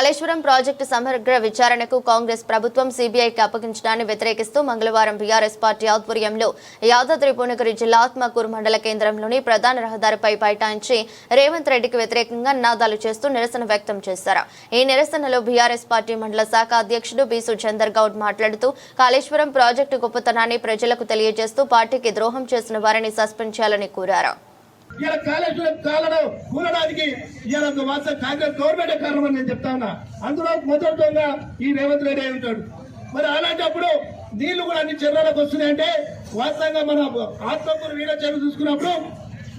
Kaleshwaram project సమగ్ర విచారణకు కాంగ్రెస్ ప్రభుత్వం సీబీఐకి అప్పగించడాన్ని వ్యతిరేకిస్తూ మంగళవారం బీఆర్ఎస్ పార్టీ ఆధ్వర్యంలో యాదాద్రి భువనగిరి జిల్లా ఆత్మకూరు మండల కేంద్రంలోని ప్రధాన రహదారిపై బైఠాయించి రేవంత్ రెడ్డికి వ్యతిరేకంగా నినాదాలు చేస్తూ నిరసన వ్యక్తం చేశారు. ఈ నిరసనలో బీఆర్ఎస్ పార్టీ మండల శాఖ అధ్యక్షుడు బి చందర్ గౌడ్ మాట్లాడుతూ కాళేశ్వరం ప్రాజెక్టు గొప్పతనాన్ని ప్రజలకు తెలియజేస్తూ పార్టీకి ద్రోహం చేసిన వారిని సస్పెండ్ చేయాలని కోరారు. ఇలా కాళేశ్వరం కాలడం కూలడానికి ఇలా వాస్తవ కాంగ్రెస్ గవర్నమెంట్ కారణం నేను చెప్తా ఉన్నా. అందులో మొదటంగా ఈ రేవంత్ రెడ్డి అయి ఉంటాడు. మరి అలాంటప్పుడు నీళ్ళు కూడా అన్ని చెర్రలకు వస్తున్నాయంటే వాస్తవంగా మన ఆత్మకూరు వీర చూసుకున్నప్పుడు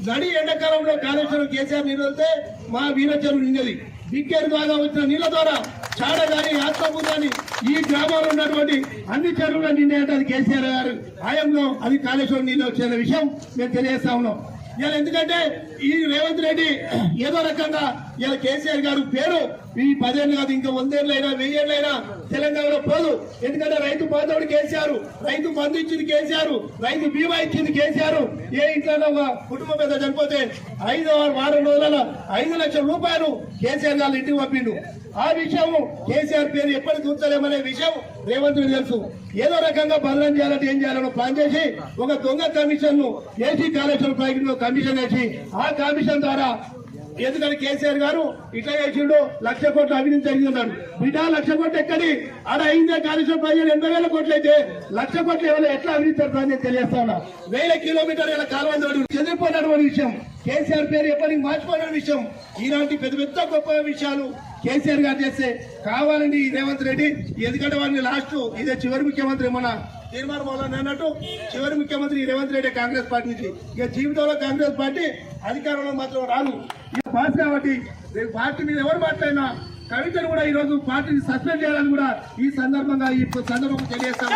నడి ఎండాకాలంలో కాళేశ్వరం కేసీఆర్ నీళ్ళు వస్తే మా వీర చెరువు నిండది. బిక్కేరు ద్వారా వచ్చిన నీళ్ళ ద్వారా చాడ కానీ ఆత్మకూరు కానీ ఈ గ్రామాల్లో ఉన్నటువంటి అన్ని చెరువులు నిండాయంటే అది కేసీఆర్ గారు. ఆయంలో అది కాళేశ్వరం నీళ్ళు వచ్చిన విషయం మేము తెలియజేస్తా ఉన్నాం. ఇలా ఎందుకంటే ఈ రేవంత్ రెడ్డి ఏదో రకంగా ఇలా కేసీఆర్ గారు పేరు ఈ పదేళ్ళు కాదు ఇంకా వందేళ్ళైనా వెయ్యేళ్ళైనా తెలంగాణలో పోదు. ఎందుకంటే రైతు బాధవుడు కేసీఆర్. రైతు మందు ఇచ్చింది కేసీఆర్. రైతు బీమా ఇచ్చింది కేసీఆర్. ఏ ఇంట్లో ఒక కుటుంబం మీద చనిపోతే ఐదు ఆరు వారం రోజుల ఐదు లక్షల రూపాయలు కేసీఆర్ గారు ఇంటికి పంపిండు. ఆ విషయం కేసీఆర్ పేరు ఎప్పటికి ఉంచలేమనే విషయం రేవంత్ రెడ్డి తెలుసు. ఏదో రకంగా బదనం చేయాలంటే ఏం చేయాలని ప్లాన్ చేసి ఒక దొంగ కమిషన్ను ఏసీ కాళేశ్వరం ప్రాజెక్టు కమిషన్ వేసి ఆ కమిషన్ ద్వారా ఎందుకంటే కేసీఆర్ గారు ఇట్లా చేసిండు లక్ష కోట్లు అవినీతి జరిగిందన్నాడు బిడ్డ లక్ష కోట్లు ఎక్కడి? ఆడ అయిందే కాళేశ్వర ప్రాజెక్ట్ ఎనభై వేల కోట్లు అయితే లక్ష కోట్లు ఎవరు ఎట్లా అవినీతి జరుగుతుందని నేను తెలియజేస్తా ఉన్నా. వేల కిలోమీటర్ల కాలువ చెదిరిపోయినటువంటి విషయం. కేసీఆర్ పేరు ఎప్పటికి మార్చిపోయిన విషయం. ఇలాంటి పెద్ద పెద్ద గొప్ప విషయాలు. కేసీఆర్ గారు చేస్తే కావాలని రేవంత్ రెడ్డి. ఎందుకంటే వారిని లాస్ట్ ఇదే చివరి ముఖ్యమంత్రి మన తీర్మానం మౌలానా అన్నట్టు చివరి ముఖ్యమంత్రి రేవంత్ రెడ్డి కాంగ్రెస్ పార్టీ నుంచి. ఇక జీవితంలో కాంగ్రెస్ పార్టీ అధికారంలో మాత్రం రాదు. ఇక పాస్ కాబట్టి రేపు పార్టీ మీద ఎవరు మాట్లాడినా కవితను కూడా ఈరోజు పార్టీని సస్పెండ్ చేయాలని కూడా ఈ సందర్భంగా ఈ సందర్భంగా తెలియజేస్తాను.